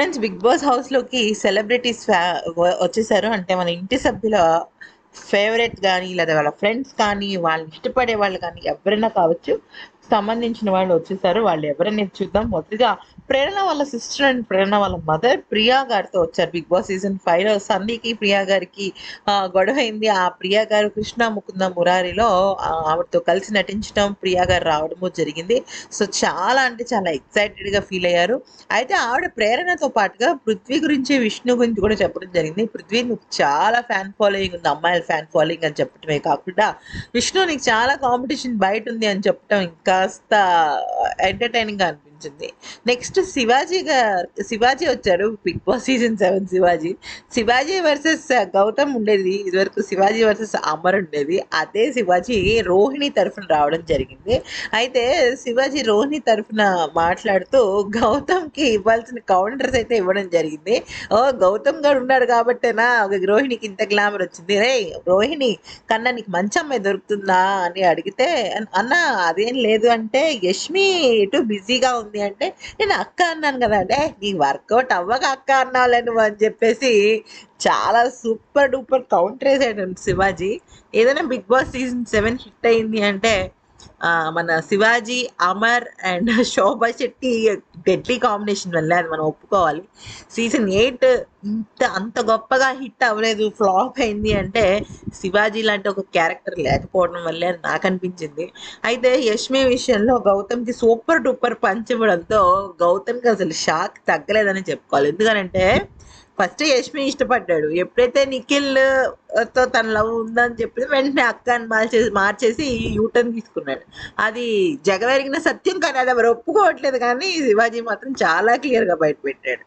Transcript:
Friends big boss హౌస్లోకి celebrities వచ్చేసారు. అంటే మన ఇంటి సభ్యుల ఫేవరెట్ కానీ లేదా వాళ్ళ ఫ్రెండ్స్ కానీ వాళ్ళని ఇష్టపడే వాళ్ళు కానీ ఎవరైనా కావచ్చు సంబంధించిన వాళ్ళు వచ్చేసారు. వాళ్ళు ఎవరని చూద్దాం. మొదటిగా ప్రేరణ వాళ్ళ సిస్టర్ అండ్ ప్రేరణ వాళ్ళ మదర్ ప్రియా గారితో వచ్చారు. బిగ్ బాస్ సీజన్ ఫైవ్లో సన్నీకి ప్రియా గారికి గొడవ అయింది ఆ ప్రియా గారు కృష్ణ ముకుంద మురారిలో ఆవిడతో కలిసి నటించడం ప్రియా గారు రావడము జరిగింది. సో చాలా అంటే చాలా ఎక్సైటెడ్గా ఫీల్ అయ్యారు. అయితే ఆవిడ ప్రేరణతో పాటుగా పృథ్వీ గురించి విష్ణు గురించి కూడా చెప్పడం జరిగింది. పృథ్వీ నువ్వు చాలా ఫ్యాన్ ఫాలోయింగ్ ఉంది. అమ్మాయిల ఫ్యాన్ ఫాలోయింగ్ అని చెప్పడమే కాకుండా విష్ణు నీకు చాలా కాంపిటీషన్ బయట ఉంది అని చెప్పడం ఇంకా ఎంటర్టైనింగ్గా అనిపించింది నెక్స్ట్ శివాజీ గారు శివాజీ వచ్చాడు big boss season seven Shivaji. Shivaji versus uh, Gautam ఉండేది ఇదివరకు శివాజీ వర్సెస్ అమర్ ఉండేది. అదే శివాజీ రోహిణి తరఫున రావడం జరిగింది. అయితే శివాజీ రోహిణి తరఫున మాట్లాడుతూ గౌతమ్కి ఇవ్వాల్సిన కౌంటర్స్ అయితే ఇవ్వడం జరిగింది. ఓ గౌతమ్ గారు ఉన్నాడు కాబట్టేనా? ఒక రోహిణికి ఇంత గ్లామర్ వచ్చింది. రే రోహిణి కన్నా నీకు మంచి అమ్మాయి దొరుకుతుందా? అని అడిగితే అన్న అదేం లేదు అంటే యష్మి ఇటు బిజీగా ఉంది అంటే నేను అక్క అన్నాను కదా అంటే నీ వర్కౌట్ అవ్వక అక్క అన్నావులే నువ్వు అని చెప్పేసి చాలా సూపర్ డూపర్ కౌంటర్ వేసాడు శివాజీ. ఏదైనా big boss season seven hit అయింది అంటే మన Shivaji Amar and Shobha Shetty deadly combination వల్ల అది మనం ఒప్పుకోవాలి. సీజన్ ఎయిట్ ఇంత అంత గొప్పగా హిట్ అవ్వలేదు ఫ్లాప్ అయింది అంటే శివాజీ లాంటి ఒక క్యారెక్టర్ లేకపోవడం వల్లే అని నాకు అనిపించింది. అయితే యష్మి విషయంలో గౌతమ్కి సూపర్ డూపర్ పంచ్ ఇవ్వడంతో గౌతమ్కి అసలు షాక్ తగ్గలేదని చెప్పుకోవాలి. ఎందుకనంటే ఫస్ట్ యష్మి ఇష్టపడ్డాడు. ఎప్పుడైతే నిఖిల్తో తన లవ్ ఉందని చెప్పి వెంటనే అక్క అని మార్చేసి మార్చేసి యూటర్న్ తీసుకున్నాడు. అది జగవెరిగిన సత్యం కానీ అది ఎవరు ఒప్పుకోవట్లేదు కానీ శివాజీ మాత్రం చాలా క్లియర్గా బయటపెట్టాడు